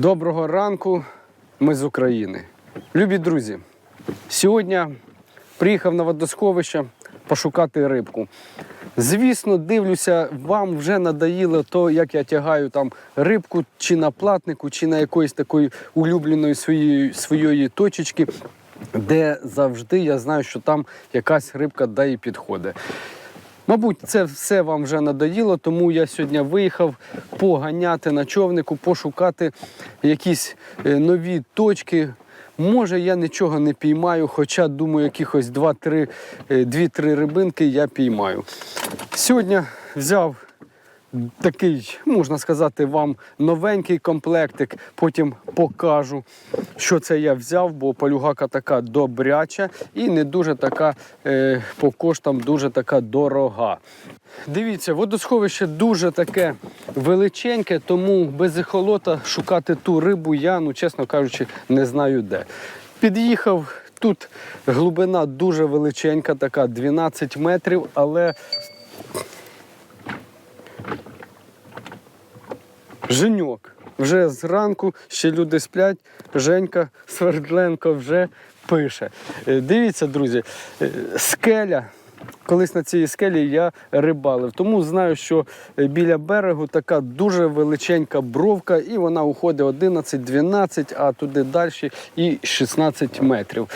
Доброго ранку, ми з України. Любі друзі, сьогодні приїхав на водосховище пошукати рибку. Звісно, дивлюся, вам вже надоїло то, як я тягаю там рибку чи на платнику, чи на якоїсь такої улюбленої своєї, своєї точечки, де завжди я знаю, що там якась рибка да і підходить. Мабуть, це все вам вже надоїло, тому я сьогодні виїхав поганяти на човнику, пошукати якісь е, нові точки. Може, я нічого не піймаю, хоча думаю, якихось 2-3 е, 2-3 рибинки я піймаю. Сьогодні взяв такий, можна сказати, вам новенький комплектик. Потім покажу, що це я взяв, бо полюгака така добряча і не дуже така е, по коштам дуже така дорога. Дивіться, водосховище дуже таке величеньке, тому без ехолота шукати ту рибу я, ну чесно кажучи, не знаю де. Під'їхав. Тут глибина дуже величенька, така 12 метрів, але Женьок. Вже зранку ще люди сплять. Женька Свердленко вже пише. Е, Дивіться, друзі, е, скеля. Колись на цій скелі я рибалив, тому знаю, що е, біля берегу така дуже величенька бровка, і вона уходить 11-12, а туди далі і 16 метрів.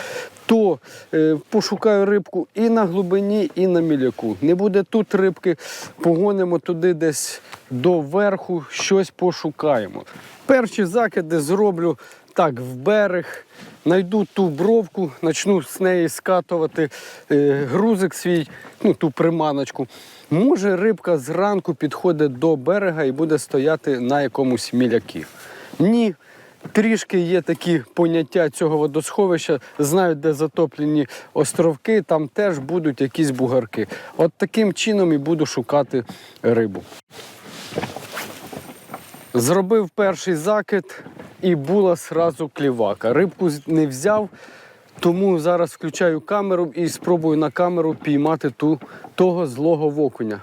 То е, пошукаю рибку і на глибині, і на міляку. Не буде тут рибки, погонимо туди десь до верху, щось пошукаємо. Перші закиди зроблю так в берег, знайду ту бровку, почну з неї скатувати е, грузик свій, ну ту приманочку. Може, рибка зранку підходить до берега і буде стояти на якомусь мілякі. Ні. Трішки є такі поняття цього водосховища, знають, де затоплені островки, там теж будуть якісь бугарки. От таким чином і буду шукати рибу. Зробив перший закид і була сразу клівака. Рибку не взяв, тому зараз включаю камеру і спробую на камеру піймати ту, того злого вокуня.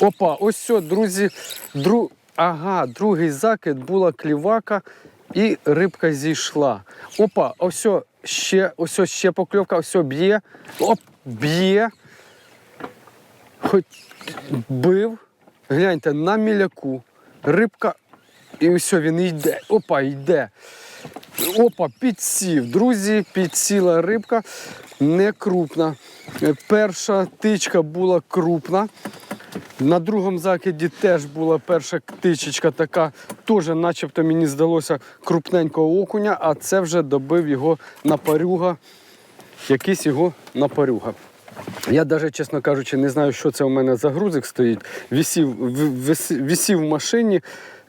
Опа, ось все, друзі. Дру... Ага, другий закид була клівака і рибка зійшла. Опа, ось о, ще, ось о, ще покльовка, ось б'є. Оп, б'є. Хоч бив. Гляньте, на міляку. Рибка. І ось о, він йде. Опа, йде. Опа, підсів. Друзі, підсіла рибка не крупна. Перша тичка була крупна. На другому закиді теж була перша птичечка така, теж, начебто, мені здалося крупненького окуня, а це вже добив його на парюга, якийсь його на парюга. Я навіть, чесно кажучи, не знаю, що це у мене за грузик стоїть. Вісів, висів в машині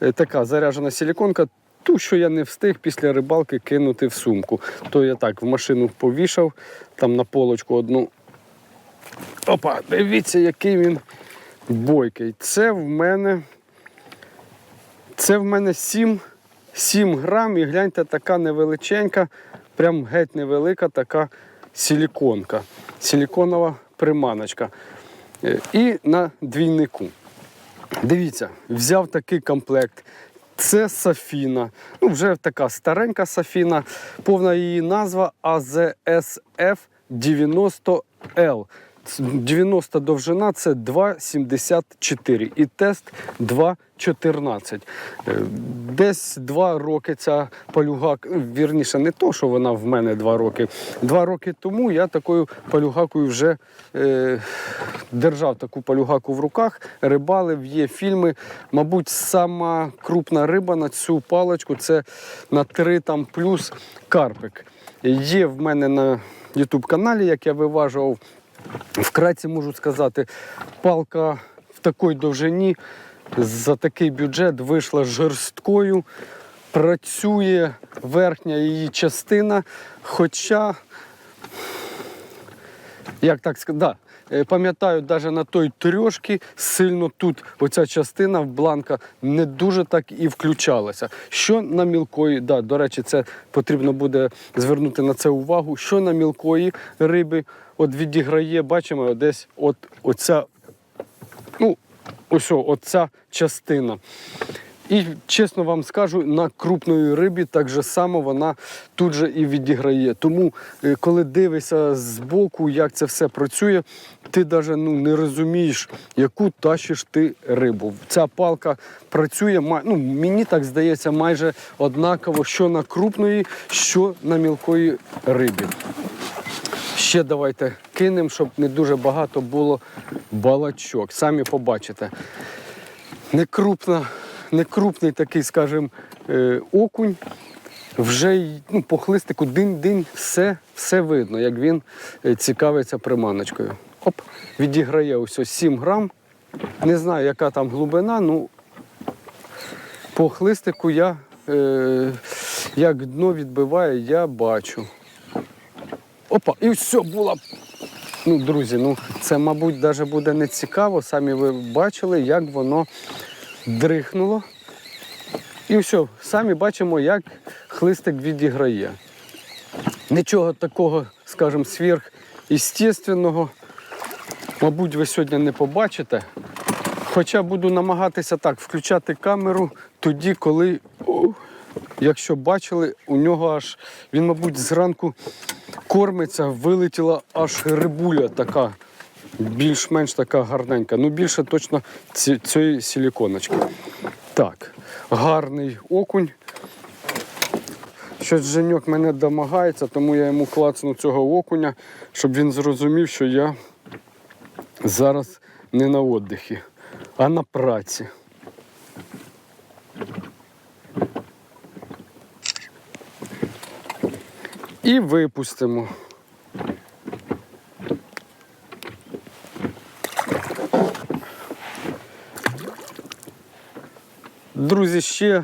е, така заряджена силіконка. Ту, що я не встиг після рибалки кинути в сумку. То я так в машину повішав, там на полочку одну. Опа, дивіться, який він бойкий. Це в мене. Це в мене 7, 7 грам. І гляньте, така невеличенька, прям геть невелика така силіконка. Силіконова приманочка. Е, І на двійнику. Дивіться, взяв такий комплект. Це Сафіна. Ну, вже така старенька Сафіна. Повна її назва AZSF 90L. 90 довжина це 2,74 і тест 2,14. Е, Десь два роки ця полюгак, ну, вірніше, не то, що вона в мене два роки. Два роки тому я такою полюгакою вже е, держав таку полюгаку в руках, рибалив, є фільми. Мабуть, сама крупна риба на цю паличку це на 3 там плюс карпик. Є в мене на YouTube каналі, як я виважував. Вкратце можу сказати, палка в такій довжині за такий бюджет вийшла жорсткою, працює верхня її частина, хоча як так сказати, пам'ятаю, навіть на той трьошки сильно тут оця частина в бланка не дуже так і включалася. Що на мілкої, да, до речі, це потрібно буде звернути на це увагу. Що на мілкої риби от відіграє, бачимо, десь от оця, ну, ось оця частина. І чесно вам скажу, на крупної рибі так же само вона тут же і відіграє. Тому, е, коли дивишся збоку, як це все працює, ти навіть ну, не розумієш, яку тащиш ти рибу. Ця палка працює, ну, мені так здається, майже однаково, що на крупної, що на мілкої рибі. Ще давайте кинемо, щоб не дуже багато було балачок. Самі побачите некрупна, некрупний такий, скажімо, е, окунь. Вже ну, по хлистику динь-динь, все, все видно, як він е, цікавиться приманочкою. Оп, відіграє ось ось 7 грам. Не знаю, яка там глибина, ну по хлистику я, е, як дно відбиває, я бачу. Опа, і все була Ну, друзі, ну це, мабуть, навіть буде не цікаво. Самі ви бачили, як воно дрихнуло. І все, самі бачимо, як хлистик відіграє. Нічого такого, скажімо, сверхъестественного, мабуть, ви сьогодні не побачите. Хоча буду намагатися так включати камеру тоді, коли, о, якщо бачили, у нього аж він, мабуть, зранку кормиться, вилетіла аж рибуля така, більш-менш така гарненька. Ну, більше точно ці, цієї силіконочки. Так, гарний окунь. Щось Женьок мене домагається, тому я йому клацну цього окуня, щоб він зрозумів, що я зараз не на віддихі, а на праці. І випустимо. Друзі, ще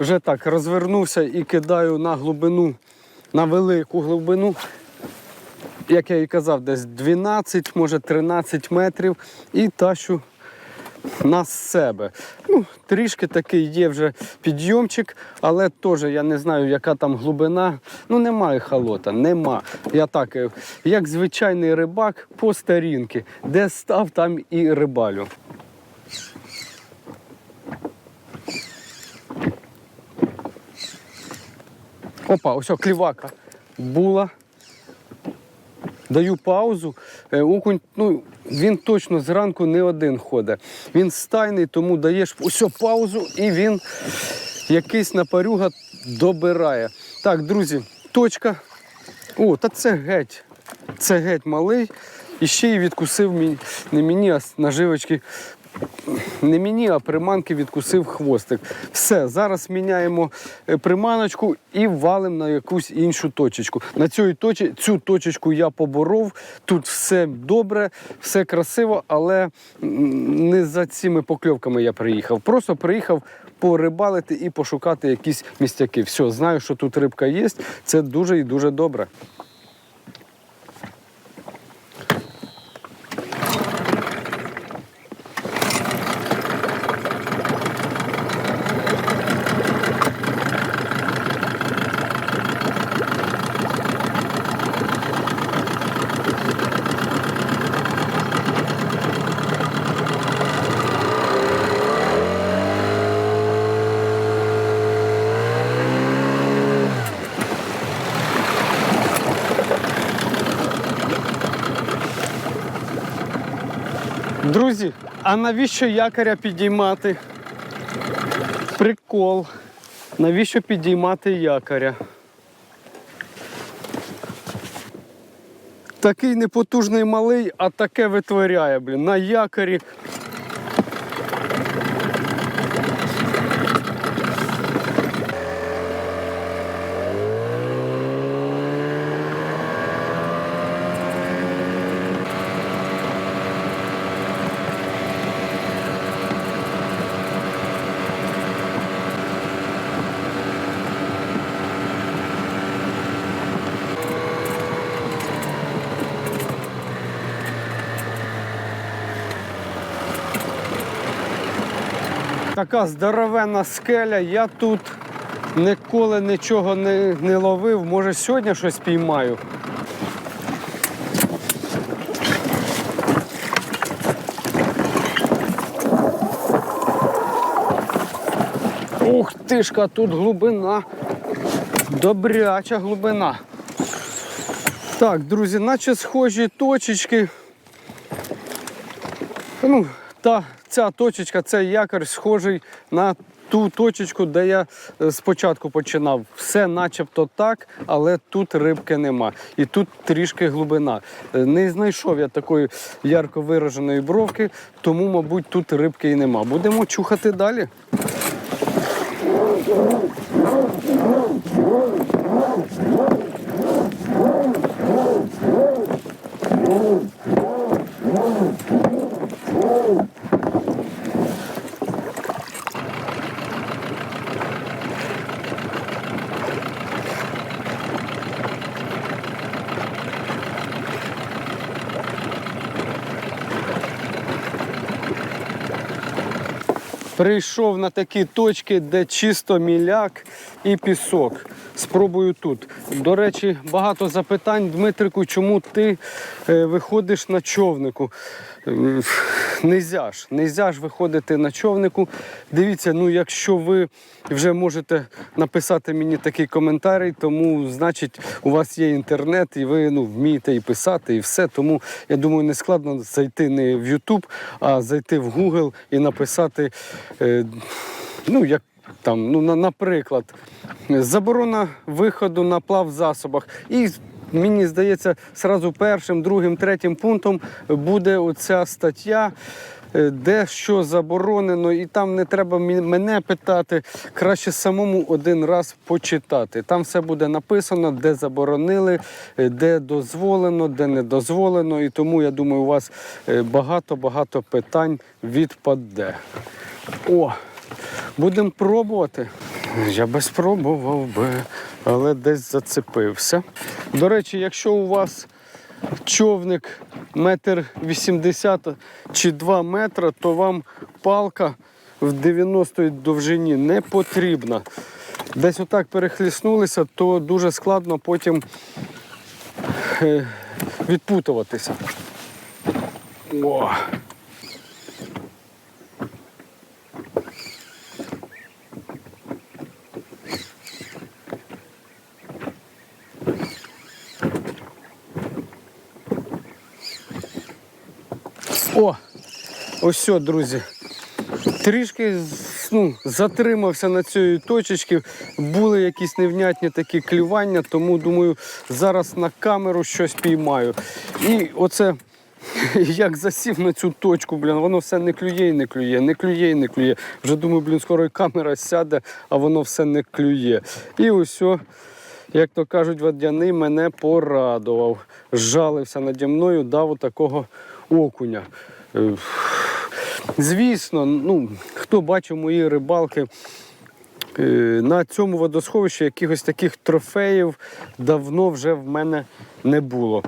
вже так розвернувся і кидаю на глибину, на велику глибину. Як я і казав, десь 12, може 13 метрів і тащу на себе. Ну, трішки такий є вже підйомчик, але теж я не знаю, яка там глибина. Ну, немає халота, нема. Я так, е, як звичайний рибак по старінки, де став, там і рибалю. Опа, ось клівака була. Даю паузу. Е, Окунь, ну, він точно зранку не один ходить. Він стайний, тому даєш усю паузу і він якийсь напарюга добирає. Так, друзі, точка. О, та це геть. Це геть малий. І ще й відкусив мені, не мені, а наживочки. Не мені, а приманки відкусив хвостик. Все, зараз міняємо е, приманочку і валимо на якусь іншу точечку. На цю, цю точечку я поборов. Тут все добре, все красиво, але не за цими покльовками я приїхав. Просто приїхав порибалити і пошукати якісь містяки. Все, знаю, що тут рибка є. Це дуже і дуже добре. Друзі, а навіщо якоря підіймати? Прикол. Навіщо підіймати якоря? Такий непотужний малий, а таке витворяє, блін, на якорі. Така здоровенна скеля. Я тут ніколи нічого не, не ловив. Може, сьогодні щось піймаю. Ух тишка, тут глибина. Добряча глибина. Так, друзі, наче схожі точечки. Ну, та, ця точечка, цей якорь схожий на ту точечку, де я е, спочатку починав. Все начебто так, але тут рибки нема. І тут трішки глибина. Е, Не знайшов я такої ярко вираженої бровки, тому, мабуть, тут рибки і нема. Будемо чухати далі. Прийшов на такі точки, де чисто міляк і пісок. Спробую тут. До речі, багато запитань, Дмитрику, чому ти е, виходиш на човнику? Нельзя ж, нельзя ж виходити на човнику. Дивіться, ну якщо ви вже можете написати мені такий коментарій, тому значить у вас є інтернет і ви ну, вмієте і писати, і все. Тому я думаю, не складно зайти не в YouTube, а зайти в Google і написати. Е, ну, як там, ну, на- наприклад, заборона виходу на плав засобах. І мені здається, сразу першим, другим, третім пунктом буде оця стаття. е, Де що заборонено, і там не треба мене питати, краще самому один раз почитати. Там все буде написано, де заборонили, е, де дозволено, де не дозволено. І тому я думаю, у вас е, багато-багато питань відпаде. О, будемо пробувати. Я би спробував би, але десь зацепився. До речі, якщо у вас човник метр вісімдесят чи 2 метра, то вам палка в 90 довжині не потрібна. Десь отак перехліснулися, то дуже складно потім е, відпутуватися. О. О, ось все, друзі. Трішки ну, затримався на цій точці. Були якісь невнятні такі клювання, тому думаю, зараз на камеру щось піймаю. І оце як засів на цю точку, блін, воно все не клює і не клює, не клює і не клює. Вже думаю, блін, скоро і камера сяде, а воно все не клює. І ось, як то кажуть, водяний мене порадував. Жалився наді мною, дав такого окуня. Е, Звісно, ну, хто бачив мої рибалки, е, на цьому водосховищі якихось таких трофеїв давно вже в мене не було.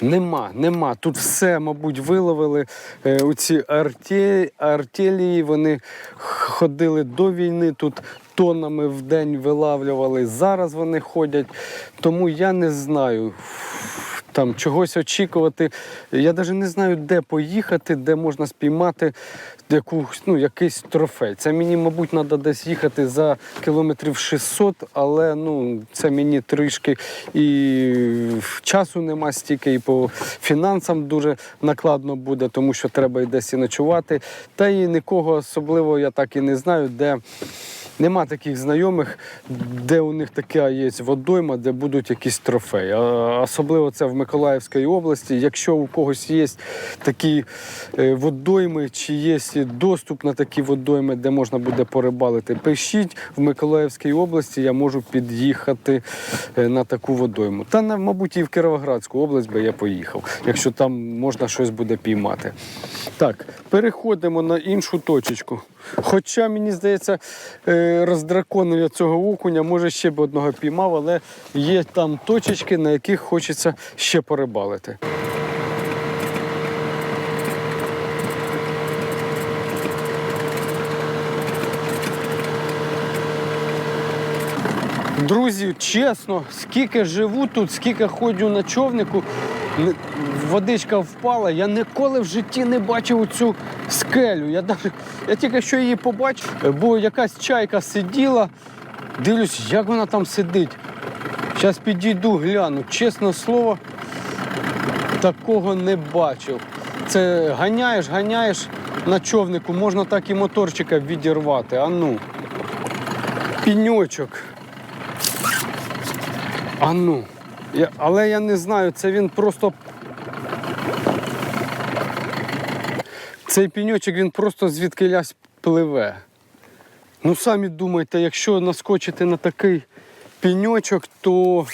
Нема, нема. Тут все, мабуть, виловили. Е, оці арте, артелії, вони ходили до війни, тут тоннами в день вилавлювали. Зараз вони ходять. Тому я не знаю. Там чогось очікувати. Я навіть не знаю, де поїхати, де можна спіймати якусь, ну, якийсь трофей. Це мені, мабуть, треба десь їхати за кілометрів 600, але ну, це мені трішки і часу нема стільки, і по фінансам дуже накладно буде, тому що треба і десь і ночувати. Та і нікого особливо я так і не знаю, де. Нема таких знайомих, де у них така є водойма, де будуть якісь трофеї. Особливо це в Миколаївській області. Якщо у когось є такі е, водойми, чи є доступ на такі водойми, де можна буде порибалити, пишіть в Миколаївській області, я можу під'їхати е, на таку водойму. Та мабуть і в Кіровоградську область би я поїхав, якщо там можна щось буде піймати. Так, переходимо на іншу точечку. Хоча, мені здається, роздраконення я цього окуня, може ще б одного піймав, але є там точечки, на яких хочеться ще порибалити. Друзі, чесно, скільки живу тут, скільки ходжу на човнику, водичка впала. Я ніколи в житті не бачив цю скелю. Я, даже, я тільки що її побачив, бо якась чайка сиділа. Дивлюсь, як вона там сидить. Зараз підійду, гляну. Чесне слово, такого не бачив. Це ганяєш, ганяєш на човнику, можна так і моторчика відірвати. А ну. Піньочок. А ну. Я, але я не знаю, це він просто. Цей піньочок він просто звідки лясь пливе. Ну, самі думайте, якщо наскочити на такий піньочок, то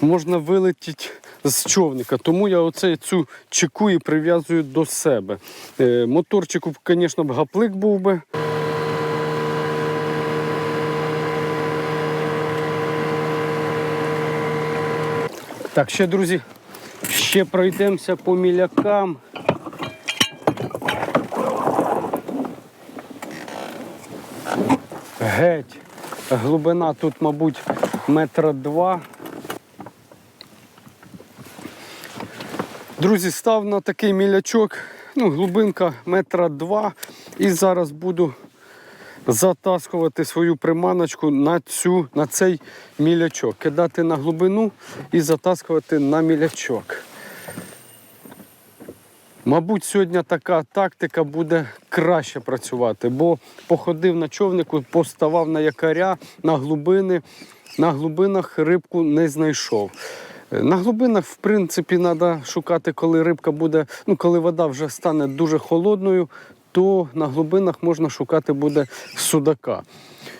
можна вилетіти з човника. Тому я оце цю чеку і прив'язую до себе. Е, моторчику, звісно, б гаплик був би. Так, ще, друзі, ще пройдемося по мілякам. Геть. Глибина тут, мабуть, метра два. Друзі, став на такий мілячок, ну, глибинка метра два. І зараз буду затаскувати свою приманочку на, цю, на цей мілячок. Кидати на глибину і затаскувати на мілячок. Мабуть, сьогодні така тактика буде краще працювати, бо походив на човнику, поставав на якоря, на глибини. На глибинах рибку не знайшов. На глибинах, в принципі, треба шукати, коли рибка буде, ну коли вода вже стане дуже холодною, то на глибинах можна шукати буде судака.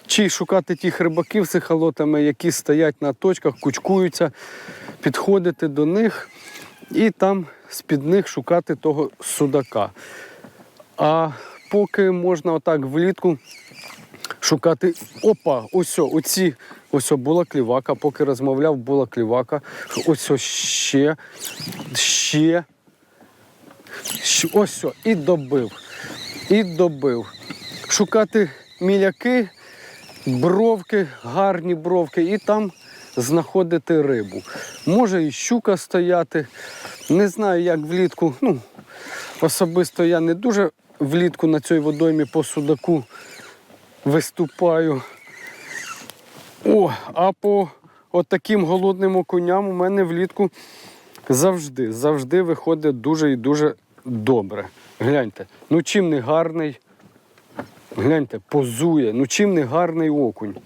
Чи шукати тих рибаків з ехолотами, які стоять на точках, кучкуються, підходити до них і там з-під них шукати того судака. А поки можна отак влітку шукати. Опа, ось оці, ось була клівака, поки розмовляв, була клівака. Ось ще, ще. Ось і добив. І добив. Шукати міляки, бровки, гарні бровки, і там знаходити рибу. Може і щука стояти. Не знаю, як влітку. Ну, особисто я не дуже влітку на цій водоймі по судаку виступаю. О, а по от таким голодним окуням у мене влітку завжди, завжди виходить дуже і дуже добре. Гляньте, ну чим не гарний, гляньте, позує, ну чим не гарний окунь.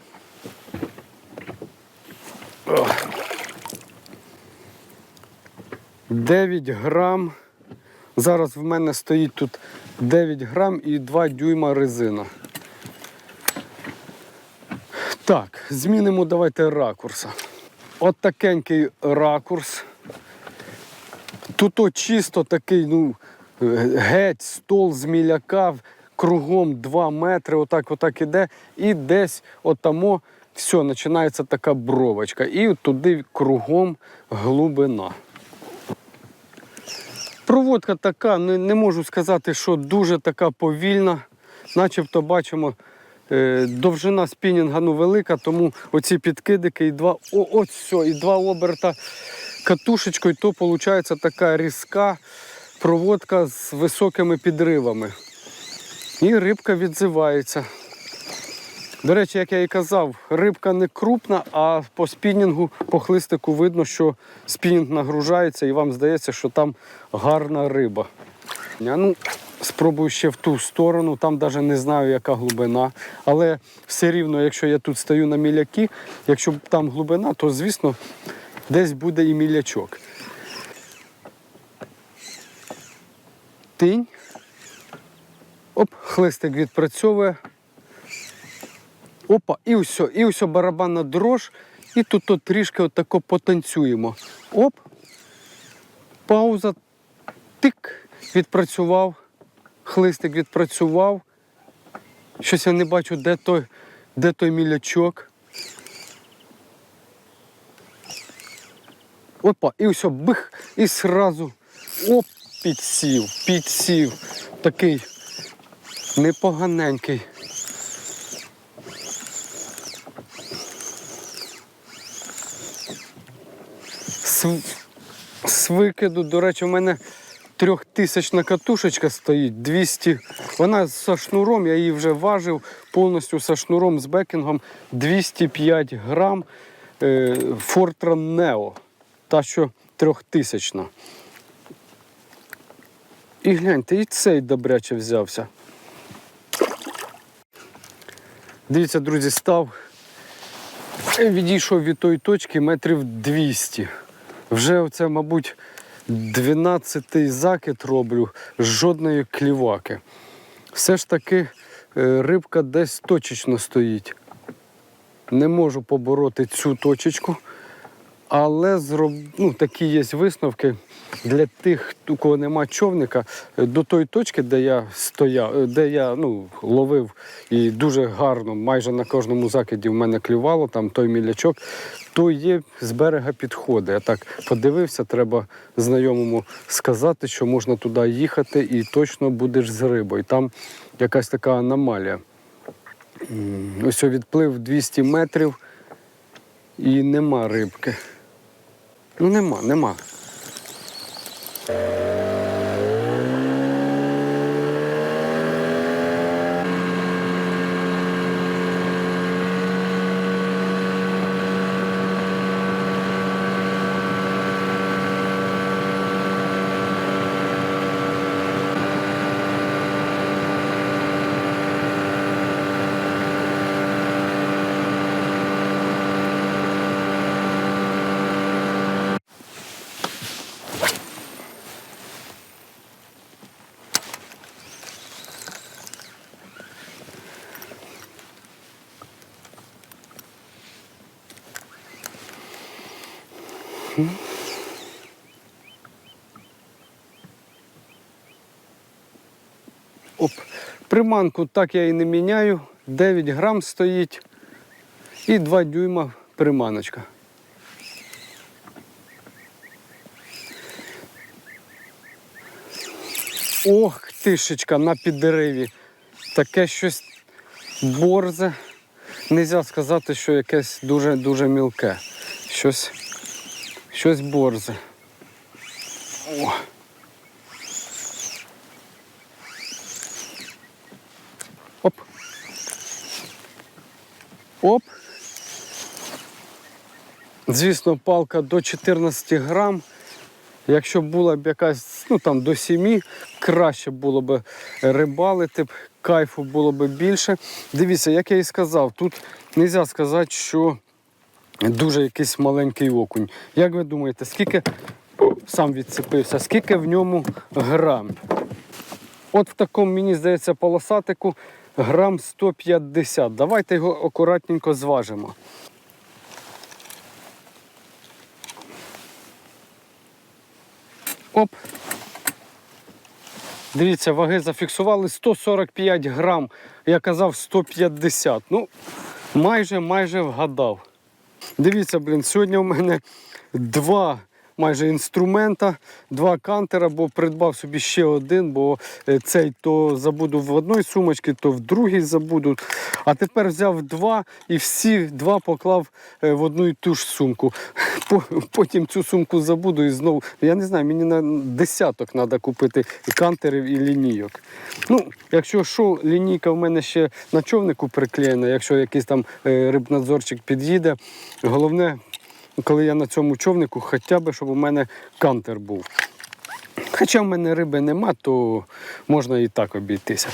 Ох. 9 грам. Зараз в мене стоїть тут 9 грам і 2 дюйма резина. Так, змінимо давайте ракурса. От такенький ракурс. Тут от чисто такий, ну, геть, стол з кругом 2 метри, отак, отак іде, і десь отамо все, починається така бровочка. І туди кругом глибина. Проводка така, не, не можу сказати, що дуже така повільна. Начебто бачимо, е, довжина спінінга ну, велика, тому оці підкидики і два, о, от все, і два оберта катушечкою, то виходить така різка проводка з високими підривами. І рибка відзивається. До речі, як я і казав, рибка не крупна, а по спінінгу, по хлистику видно, що спінінг нагружається і вам здається, що там гарна риба. Я, ну, спробую ще в ту сторону, там навіть не знаю, яка глибина. Але все рівно, якщо я тут стою на міляки, якщо там глибина, то звісно десь буде і мілячок. Тинь. Оп, хлистик відпрацьовує. Опа, і все, і все барабанна дрож, і тут от трішки отако потанцюємо. Оп. Пауза. Тик. Відпрацював. Хлистик відпрацював. Щось я не бачу, де той, де той мілячок. Опа, і все, бих, і сразу оп, підсів, підсів. Такий непоганенький. З викиду, до речі, у мене трьохтисячна катушечка стоїть, 200. Вона з шнуром, я її вже важив, повністю з шнуром, з бекінгом 205 грам е, Фортран Нео. Та що трьохтисячна. І гляньте, і цей добряче взявся. Дивіться, друзі, став. е, Відійшов від тої точки метрів 200. Вже оце, мабуть, 12-й закид роблю, жодної кліваки. Все ж таки е, рибка десь точечно стоїть. Не можу побороти цю точечку, але зроб... ну, такі є висновки для тих, у кого нема човника, до тої точки, де я стояв, де я ну, ловив і дуже гарно, майже на кожному закиді в мене клювало, там той мілячок, то є з берега підходи. Я так подивився, треба знайомому сказати, що можна туди їхати і точно будеш з рибою. Там якась така аномалія. Ось відплив 200 метрів і нема рибки. Ну нема, нема. Оп. Приманку так я і не міняю. 9 грам стоїть і 2 дюйма приманочка. Ох, тишечка на піддереві. Таке щось борзе. Нельзя сказати, що якесь дуже-дуже мілке. Щось, щось борзе. О. Оп. Звісно, палка до 14 грам. Якщо була б якась, ну там до 7, краще було б рибалити, кайфу було б більше. Дивіться, як я і сказав, тут не можна сказати, що дуже якийсь маленький окунь. Як ви думаєте, скільки сам відцепився, скільки в ньому грам? От в такому, мені здається, полосатику грам 150. Давайте його акуратненько зважимо. Оп. Дивіться, ваги зафіксували 145 грам. Я казав 150. Ну, майже майже вгадав. Дивіться, блін, сьогодні у мене два майже інструмента, два кантера, бо придбав собі ще один, бо е, цей то забуду в одній сумочці, то в другій забуду. А тепер взяв два і всі два поклав е, в одну і ту ж сумку. Потім цю сумку забуду і знову. Я не знаю, мені на десяток треба купити кантерів і лінійок. Ну, якщо що, лінійка в мене ще на човнику приклеєна, якщо якийсь там е, рибнадзорчик під'їде. Головне, коли я на цьому човнику, хоча б, щоб у мене кантер був. Хоча в мене риби нема, то можна і так обійтися.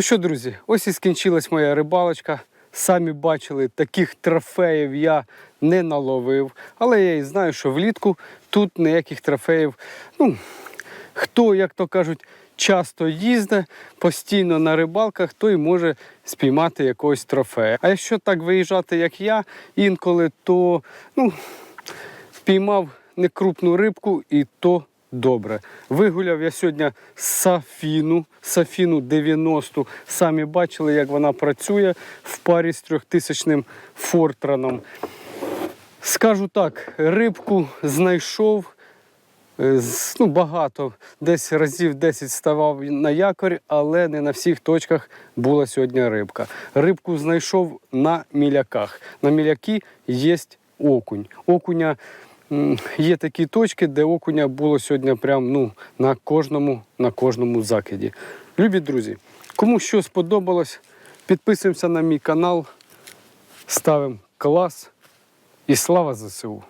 Ну що, друзі, ось і скінчилась моя рибалочка. Самі бачили, таких трофеїв я не наловив. Але я і знаю, що влітку тут ніяких трофеїв. Ну, хто, як то кажуть, часто їздить, постійно на рибалках, той може спіймати якогось трофея. А якщо так виїжджати, як я, інколи, то ну, впіймав некрупну рибку і то добре. Вигуляв я сьогодні сафіну, сафіну 90. Самі бачили, як вона працює в парі з трьохтисячним фортраном. Скажу так, рибку знайшов. е, Ну, багато, десь разів 10 ставав на якорь, але не на всіх точках була сьогодні рибка. Рибку знайшов на міляках. На міляки є окунь. Окуня є такі точки, де окуня було сьогодні прям ну, на кожному, на кожному закиді. Любі друзі, кому що сподобалось, підписуємося на мій канал, ставимо клас і слава ЗСУ!